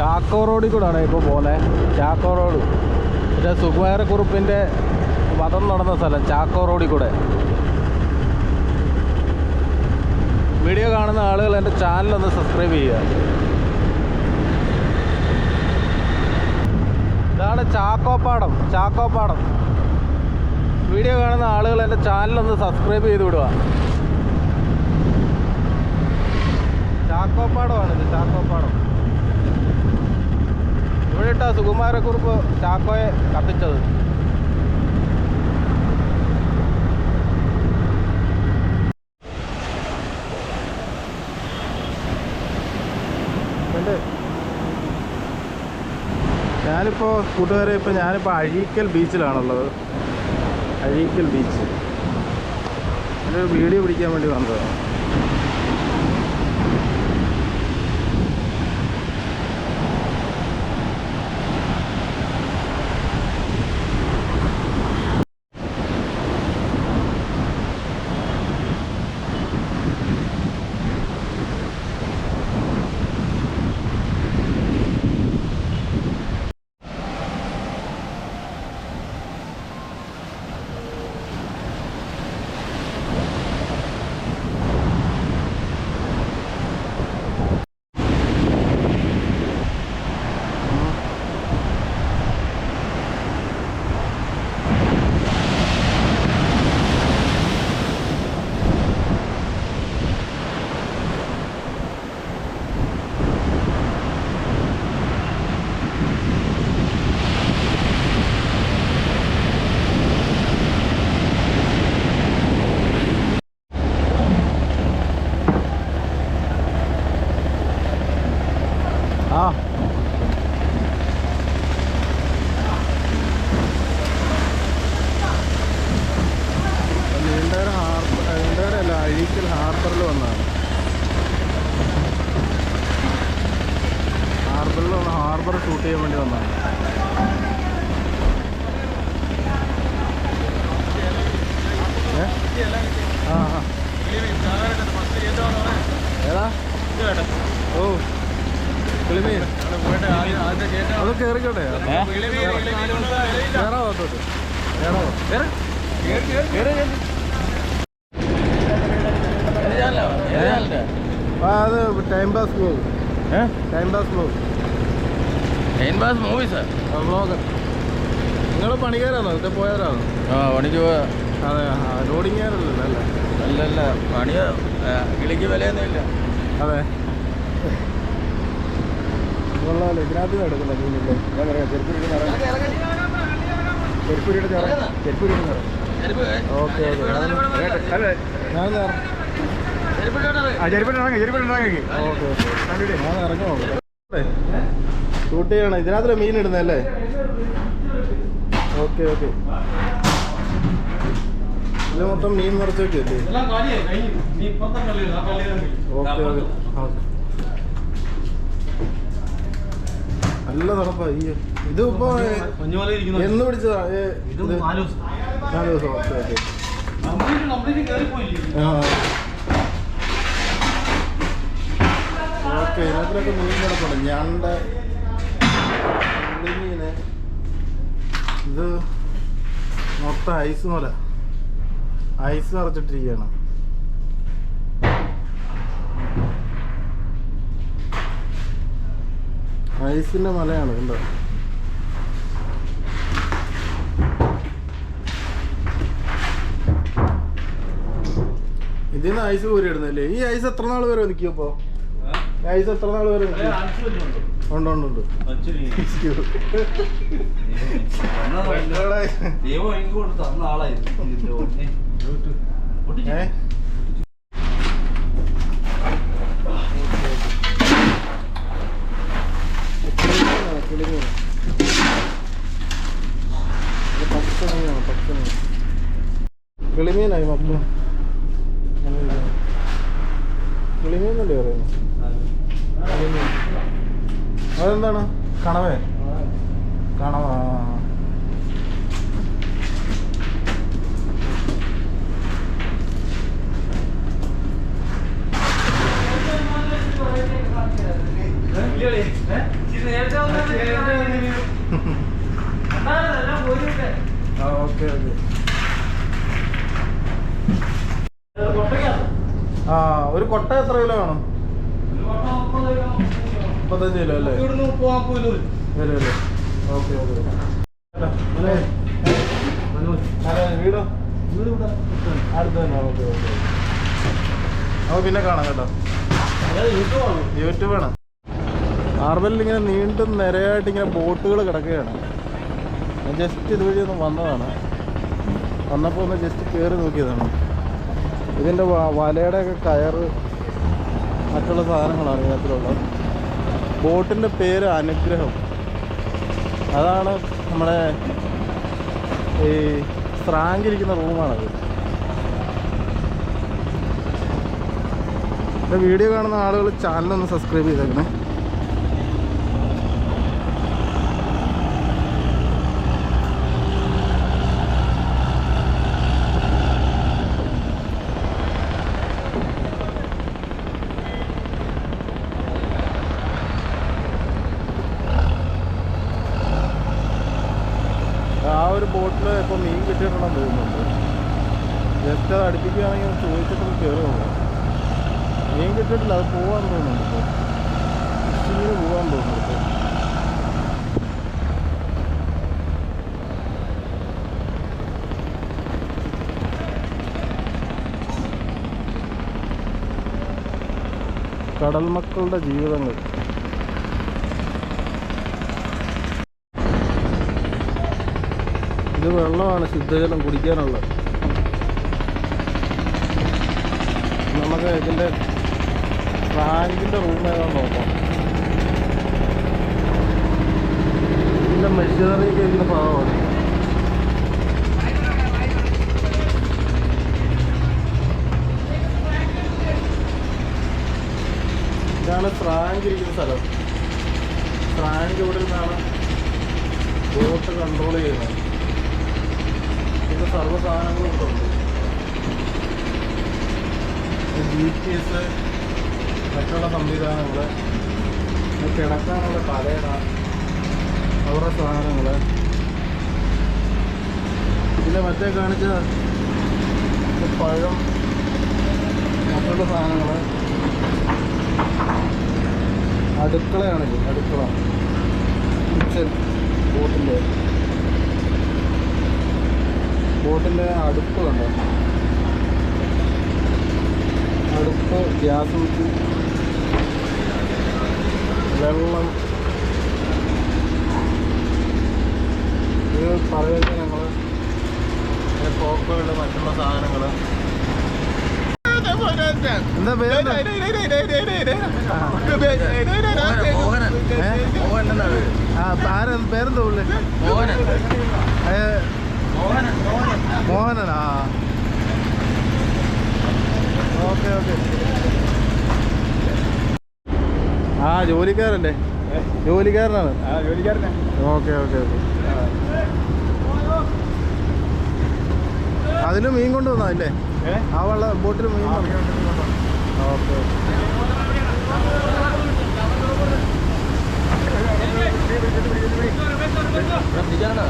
ചാക്കോ റോഡിൽ കൂടാണ് ഇപ്പോൾ പോകുന്നത് ചാക്കോ റോഡ്. ഇത് സുകുമാരക്കുറുപ്പിന്റെ വധം നടന്ന സ്ഥലം ചാക്കോ റോഡിൽ കൂടെ. വീഡിയോ കാണുന്ന ആളുകൾ എന്റെ ചാനലൊന്ന് സബ്സ്ക്രൈബ് ചെയ്യുക. ഇതാണ് ചാക്കോപ്പാടം ചാക്കോപ്പാടം വീഡിയോ കാണുന്ന ആളുകൾ എന്റെ ചാനലൊന്ന് സബ്സ്ക്രൈബ് ചെയ്ത് വിടുക. ചാക്കോപ്പാടമാണിത് ചാക്കോപ്പാടം ഇവിടെ ഇട്ടാ സുകുമാരക്കുറുപ്പ് ചാക്കോയെ കത്തിച്ചത്. ഞാനിപ്പോ കൂട്ടുകാരെ ഇപ്പോൾ ഞാനിപ്പോൾ അഴീക്കൽ ബീച്ചിലാണുള്ളത്. അഴീക്കൽ ബീച്ച്. ഒരു വീഡിയോ പിടിക്കാൻ വേണ്ടി വന്നതാണ് ആ നീണ്ടകര ഹാർബർ നീണ്ടകര അല്ല അഴീക്കൽ ഹാർബറിൽ വന്നതാണ് ഹാർബറിൽ വന്ന് ഹാർബർ ഷൂട്ട് ചെയ്യാൻ വേണ്ടി വന്നതാണ്. ഏ? ആ ആ. ഏതാ? ഓ. കിളിമീൻ അത് ആ അത് ടൈം പാസ് പോകും time pass blog movie sir നിങ്ങൾ പണിക്കാരാണോ? ഇത് പോയവരാണോ? ആ പണിക്ക് പോയാ അതെ ലോഡിങ്ങാരല്ലോ അല്ലേ? അല്ലല്ല പണി കിളിക്ക് വിലയൊന്നുമില്ല. അതെ. കൊള്ളാമല്ലോ ഇതിനകത്ത് നിന്ന് എടുക്കുന്ന മീനില്ലേ? ഞാൻ പറയാം ചെരുപ്പുരിയുടെ ചെരുപ്പുരിയുടെ ചെരുപ്പുരിയുടെ ഓക്കെ ഓക്കെ. അല്ലേ ഞാൻ ഓക്കെ ഞാൻ ഇറങ്ങുമോ ഷൂട്ട് ചെയ്യണം. ഇതിനകത്തല്ലേ മീൻ ഇടുന്നല്ലേ ഓക്കെ ഓക്കെ. ഇത് മൊത്തം മീൻ നിറച്ച് അല്ലേ ഓക്കെ ഓക്കെ. നല്ല തണുപ്പാ. ഈ ഇത് ഇപ്പൊ എന്ന് പിടിച്ചതാ. നാല് ദിവസം. Okay okay. ആ. ഓക്കെ ഇതിനകത്തിലൊക്കെ മീൻ കിടപ്പുണ്ട്. ഞണ്ട് മീന് ഇത് മൊത്തം ഐസ് പോലെ. ഐസ് നിറച്ചിട്ടിരിക്കുകയാണ്. ഐസിന്റെ മലയാണ് കണ്ടോ? ഇതിൽ ഐസ് കോരി ഇടുന്നല്ലേ ഈ ഐസ് എത്ര നാൾ വരെ നിൽക്കും ഐസ് എത്ര നാൾ വരെ ഉണ്ട്? ഉണ്ട്. ഉണ്ട് കിളിമീനായി മക്കളും കിളിമീനല്ലേ തന്ന ആളായിരുന്നു ഏ കിളിമീനാണ്, കിളിമീൻ. ഇത് പച്ച മീനാണ്, പച്ച മീൻ. കിളിമീനായി മൊത്തം കിളിമീനല്ലേ പറയുന്നത് കിളിമീൻ. അതെന്താണ്? കണവേ? കണവ ആ, ഒരു കൊട്ട എത്ര കിലോ വേണം? മുപ്പത്തഞ്ച് കിലോ അല്ലേ വരും അല്ലേ ഓക്കെ ഓക്കെ വീടോ? അടുത്ത് തന്നെ ഓക്കെ ഓക്കെ അപ്പോൾ പിന്നെ കാണാം കേട്ടോ. യൂട്യൂബാണ് ആർബലിൽ ഇങ്ങനെ നീണ്ടും നിരയായിട്ട് ഇങ്ങനെ ബോട്ടുകൾ കിടക്കുകയാണ്. ഞാൻ ജസ്റ്റ് ഇതുവഴി ഒന്ന് വന്നതാണ്. വന്നപ്പോൾ ഒന്ന് ജസ്റ്റ് കയറി നോക്കിയതാണ്. ഇതിന്റെ വലയുടെയൊക്കെ കയറ് മറ്റുള്ള സാധനങ്ങളാണ് ഇതിനകത്തിലുള്ളത്. ബോട്ടിന്റെ പേര് അനുഗ്രഹം. അതാണ് നമ്മുടെ ഈ സ്രാങ്കിരിക്കുന്ന റൂമാണത്. വീഡിയോ കാണുന്ന ആളുകൾ ചാനലൊന്ന് സബ്സ്ക്രൈബ് ചെയ്തേക്കണേ ആ ഒരു ബോട്ടിൽ ഇപ്പോൾ മീൻ കിട്ടിയിട്ടുണ്ടെന്ന് തോന്നുന്നുണ്ട് ജസ്റ്റ് അത് അടുപ്പിക്കുകയാണെങ്കിൽ ചോദിച്ചിട്ട് നോക്കാം മീൻ കിട്ടിയിട്ടില്ല അത് പോവാൻ തോന്നുന്നുണ്ട് ഇപ്പോൾ ഫിഷിങ്ങിന് പോകാൻ തോന്നുന്നുണ്ട് കടൽ മക്കളുടെ ജീവിതങ്ങൾ. ഇത് വെള്ളമാണ് ശുദ്ധജലം കുടിക്കാനുള്ളത്. നമുക്ക് ഇതിന്റെ റാങ്കിന്റെ റൂം ഏതാണെന്ന് നോക്കാം. ഇതിന്റെ മെഷീനറി ചെയ്യുന്ന ഭാഗമാണ്. ഇതാണ് ഫ്രാങ്ക് ഇരിക്കുന്ന സ്ഥലം. ഫ്രാങ്ക് ഇവിടെ നിന്നാണ് ബോട്ട് കൺട്രോൾ ചെയ്യുന്നത്. ഇത് സർവ സാധനങ്ങളും ഇവിടെ ഉണ്ട് ജി ടി എസ് മറ്റുള്ള സംവിധാനങ്ങൾ കിടക്കാനുള്ള കലയണ അവരുടെ സാധനങ്ങൾ പിന്നെ മറ്റേ കാണിച്ച പഴം മറ്റുള്ള സാധനങ്ങൾ അടുക്കളയാണിത് അടുക്കള. കിച്ചൻ ബോട്ടിന്റെ ബോട്ടിന്റെ അടുപ്പ് കണ്ടോ? അടുപ്പ് ഗ്യാസ് കുറ്റി വെള്ളം. ഇത് പറയുന്നത് ഞങ്ങൾ കോക്കോയുടെ മറ്റുള്ള സാധനങ്ങൾ എന്താ പേര് മോഹനൻ? മോഹനൻ ആ ആരാ? പേരെന്താ ഉള്ളു മോഹനൻ. മോഹനൻ. മോഹനൻ. മോഹനനാ ഓക്കെ ഓക്കെ. ആ ജോലിക്കാരല്ലേ ജോലിക്കാരനാണ്. Okay okay okay. അതിന് മീൻ കൊണ്ടുവന്നാ അല്ലേ? ആ വെള്ള ബോട്ടിൽ മീൻ ഓക്കെ ഇതാണോ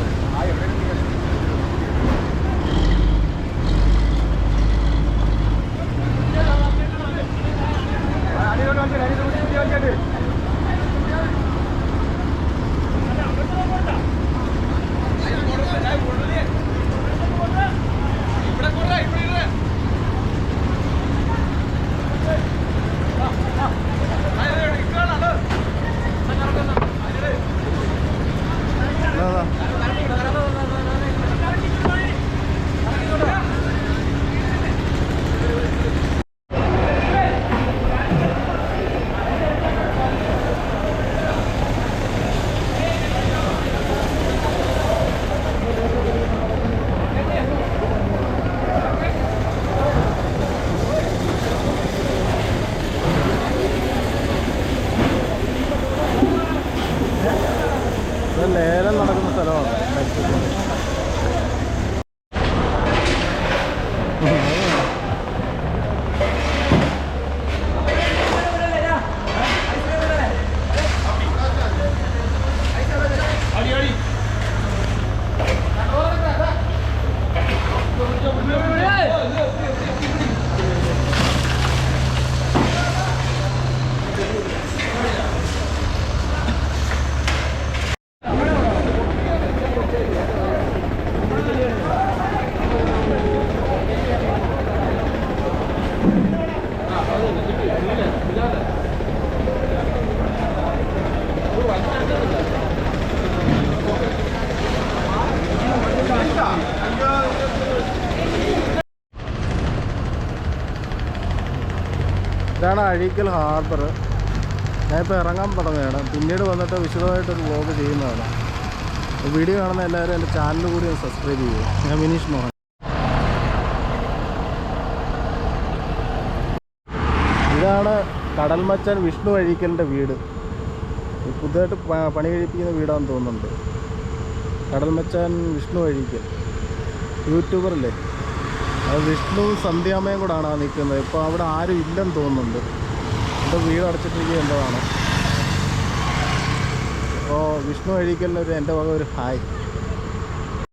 ഇതാണ് അഴീക്കൽ ഹാർബർ. ഞാനിപ്പോൾ ഇറങ്ങാൻ തുടങ്ങുകയാണ് പിന്നീട് വന്നിട്ട് വിശദമായിട്ടൊരു വ്ലോഗ് ചെയ്യുന്നതാണ്. വീഡിയോ കാണുന്ന എല്ലാവരും എന്റെ ചാനൽ കൂടി ഒന്ന് സബ്സ്ക്രൈബ് ചെയ്യുക ഞാൻ വിനീഷ് മോഹൻ. ഇതാണ് കടൽമച്ചൻ വിഷ്ണു അഴീക്കലിന്റെ വീട്. പുതുതായിട്ട് പണി കഴിപ്പിക്കുന്ന വീടാണെന്ന് തോന്നുന്നുണ്ട്. കടൽമച്ചൻ വിഷ്ണു അഴീക്കൽ. യൂട്യൂബറല്ലേ? വിഷ്ണു സന്ധ്യാമയും കൂടാണ് ആ നിൽക്കുന്നത്. ഇപ്പോൾ അവിടെ ആരും ഇല്ലെന്ന് തോന്നുന്നുണ്ട്. എന്റെ വീട് അടച്ചിട്ടിരിക്കുക എന്തോതാണ് അപ്പോൾ വിഷ്ണു ഒരു എന്റെ വക ഒരു ഹായ്.